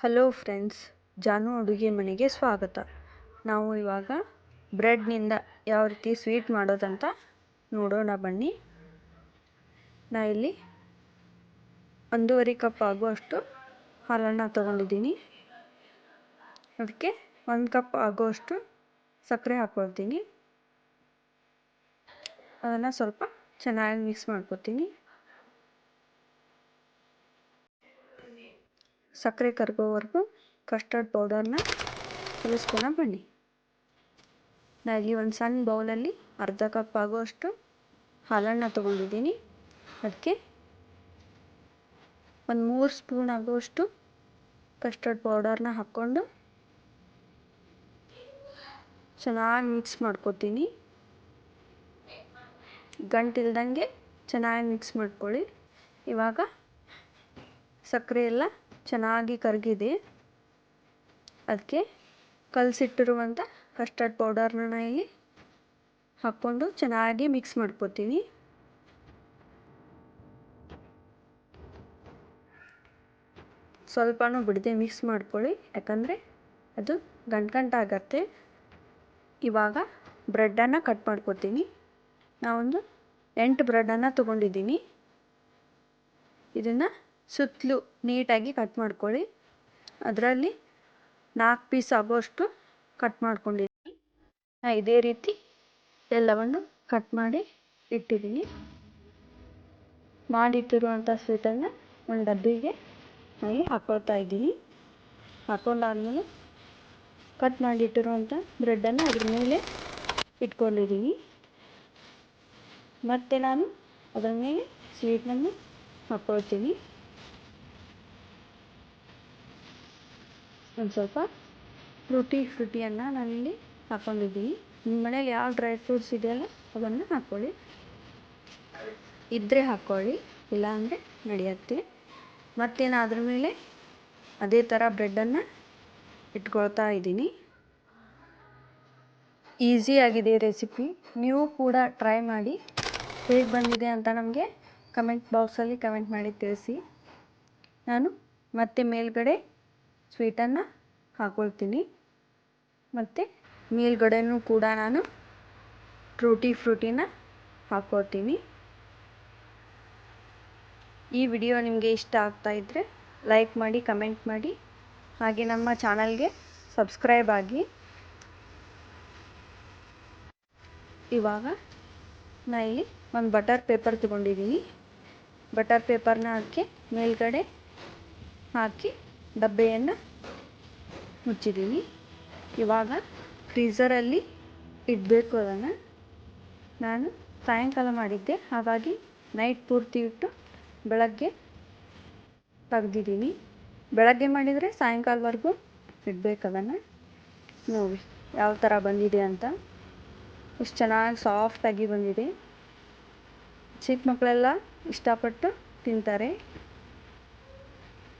Hello friends ಜಾನು ಅಡುಗೆ ಮನೆಗೆ ಸ್ವಾಗತ. ನಾವು ಇವಾಗ ಬ್ರೆಡ್ನಿಂದ ಯಾವ ರೀತಿ ಸ್ವೀಟ್ ಮಾಡೋದಂತ ನೋಡೋಣ ಬನ್ನಿ. ನಾ ಇಲ್ಲಿ ಒಂದೂವರೆ ಕಪ್ ಆಗುವಷ್ಟು ಹಾಲನ್ನು ತೊಗೊಂಡಿದ್ದೀನಿ. ಅದಕ್ಕೆ ಒಂದು ಕಪ್ ಆಗುವಷ್ಟು ಸಕ್ಕರೆ ಹಾಕ್ಕೊಳ್ತೀನಿ ಅದನ್ನು ಸ್ವಲ್ಪ ಚೆನ್ನಾಗಿ ಮಿಕ್ಸ್ ಮಾಡ್ಕೊತೀನಿ. ಸಕ್ಕರೆ ಕರಗೋವರೆಗೂ ಕಸ್ಟರ್ಡ್ ಪೌಡರ್ನ ಕಲಿಸ್ಕೊಳ ಬನ್ನಿ. ನಾನಿಲ್ಲಿ ಒಂದು ಸಣ್ಣ ಬೌಲಲ್ಲಿ ಅರ್ಧ ಕಪ್ ಆಗುವಷ್ಟು ಹಾಲನ್ನು ತೊಗೊಂಡಿದ್ದೀನಿ. ಅದಕ್ಕೆ ಒಂದು ಮೂರು ಸ್ಪೂನ್ ಆಗುವಷ್ಟು ಕಸ್ಟರ್ಡ್ ಪೌಡರ್ನ ಹಾಕ್ಕೊಂಡು ಚೆನ್ನಾಗಿ ಮಿಕ್ಸ್ ಮಾಡ್ಕೊತೀನಿ. ಗಂಟಿಲ್ದಂಗೆ ಚೆನ್ನಾಗಿ ಮಿಕ್ಸ್ ಮಾಡ್ಕೊಳ್ಳಿ. ಇವಾಗ ಸಕ್ಕರೆ ಎಲ್ಲ ಚೆನ್ನಾಗಿ ಕರಗಿದೆ. ಅದಕ್ಕೆ ಕಲಸಿಟ್ಟಿರುವಂಥ ಕಸ್ಟರ್ಡ್ ಪೌಡರ್ನ ಇಲ್ಲಿ ಹಾಕ್ಕೊಂಡು ಚೆನ್ನಾಗಿ ಮಿಕ್ಸ್ ಮಾಡ್ಕೊತೀನಿ. ಸ್ವಲ್ಪನೂ ಬಿಡದೆ ಮಿಕ್ಸ್ ಮಾಡ್ಕೊಳ್ಳಿ. ಯಾಕಂದರೆ ಅದು ಗಂಟು ಗಂಟಾಗತ್ತೆ ಇವಾಗ ಬ್ರೆಡ್ಡನ್ನು ಕಟ್ ಮಾಡ್ಕೊತೀನಿ. ನಾವೊಂದು ಎಂಟು ಬ್ರೆಡ್ಡನ್ನು ತೊಗೊಂಡಿದ್ದೀನಿ. ಇದನ್ನು ಸುತ್ತಲೂ ನೀಟಾಗಿ ಕಟ್ ಮಾಡ್ಕೊಳ್ಳಿ. ಅದರಲ್ಲಿ ನಾಲ್ಕು ಪೀಸ್ ಆಗೋಷ್ಟು ಕಟ್ ಮಾಡ್ಕೊಂಡಿದ್ದೀನಿ. ಇದೇ ರೀತಿ ಎಲ್ಲವನ್ನು ಕಟ್ ಮಾಡಿ ಇಟ್ಟಿದ್ದೀನಿ. ಮಾಡಿಟ್ಟಿರುವಂಥ ಸ್ವೀಟನ್ನು ಒಂದು ಡಬ್ಬಿಗೆ ಹಾಗೆ ಹಾಕ್ಕೊಳ್ತಾ ಇದ್ದೀನಿ. ಹಾಕೊಂಡಾದ್ಮೇಲೆ ಕಟ್ ಮಾಡಿಟ್ಟಿರುವಂಥ ಬ್ರೆಡ್ಡನ್ನು ಅದ್ರ ಮೇಲೆ ಇಟ್ಕೊಂಡಿದ್ದೀನಿ. ಮತ್ತು ನಾನು ಅದರ ಮೇಲೆ ಸ್ವೀಟನ್ನು ಹಾಕ್ಕೊಳ್ತೀನಿ ಒಂದು ಸ್ವಲ್ಪ ಫ್ರೂಟಿ ಫ್ರೂಟಿಯನ್ನು ನಾನಿಲ್ಲಿ ಹಾಕ್ಕೊಂಡಿದ್ದೀನಿ ನಿಮ್ಮ ಮನೇಲಿ ಯಾವ ಡ್ರೈ ಫ್ರೂಟ್ಸ್ ಇದೆಯಲ್ಲ ಅದನ್ನು ಹಾಕ್ಕೊಳ್ಳಿ ಇದ್ದರೆ ಹಾಕ್ಕೊಳ್ಳಿ ಇಲ್ಲಾಂದರೆ ನಡೆಯುತ್ತೆ. ಮತ್ತು ನಾನು ಅದ್ರ ಮೇಲೆ ಅದೇ ಥರ ಬ್ರೆಡ್ಡನ್ನು ಇಟ್ಕೊಳ್ತಾ ಇದ್ದೀನಿ. ಈಸಿಯಾಗಿದೆ ರೆಸಿಪಿ. ನೀವು ಕೂಡ ಟ್ರೈ ಮಾಡಿ. ಹೇಗೆ ಬಂದಿದೆ ಅಂತ ನಮಗೆ ಕಮೆಂಟ್ ಬಾಕ್ಸಲ್ಲಿ ಕಮೆಂಟ್ ಮಾಡಿ ತಿಳಿಸಿ. ನಾನು ಮತ್ತೆ ಮೇಲ್ಗಡೆ ಸ್ವೀಟನ್ನು ಹಾಕ್ಕೊಳ್ತೀನಿ ಮತ್ತು ಮೇಲ್ಗಡೆನೂ ಕೂಡ ನಾನು ಟ್ರೂಟಿ ಫ್ರೂಟಿನ ಹಾಕ್ಕೊಳ್ತೀನಿ ಈ ವಿಡಿಯೋ ನಿಮಗೆ ಇಷ್ಟ ಆಗ್ತಾ ಇದ್ದರೆ ಲೈಕ್ ಮಾಡಿ, ಕಮೆಂಟ್ ಮಾಡಿ. ಹಾಗೆ ನಮ್ಮ ಚಾನಲ್ಗೆ ಸಬ್ಸ್ಕ್ರೈಬ್ ಆಗಿ. ಇವಾಗ ನಾ ಇಲ್ಲಿ ಒಂದು ಬಟರ್ ಪೇಪರ್ ತೊಗೊಂಡಿದ್ದೀನಿ. ಬಟರ್ ಪೇಪರ್ನ ಹಾಕಿ ಮೇಲ್ಗಡೆ ಹಾಕಿ ಡಬ್ಬೆಯನ್ನು ಮುಚ್ಚಿದ್ದೀನಿ. ಇವಾಗ ಫ್ರೀಝರಲ್ಲಿ ಇಡಬೇಕು ಅದನ್ನು. ನಾನು ಸಾಯಂಕಾಲ ಮಾಡಿದ್ದೆ. ಹಾಗಾಗಿ ನೈಟ್ ಪೂರ್ತಿ ಇಟ್ಟು ಬೆಳಗ್ಗೆ ತೆಗ್ದಿದ್ದೀನಿ. ಬೆಳಗ್ಗೆ ಮಾಡಿದರೆ ಸಾಯಂಕಾಲವರೆಗೂ ಇಡಬೇಕು ಅದನ್ನು. ನೋಡಿ ಯಾವ ಥರ ಬಂದಿದೆ ಅಂತ. ಇಷ್ಟು ಚೆನ್ನಾಗಿ ಸಾಫ್ಟಾಗಿ ಬಂದಿದೆ. ಚಿಕ್ಕ ಮಕ್ಕಳೆಲ್ಲ ಇಷ್ಟಪಟ್ಟು ತಿಂತಾರೆ.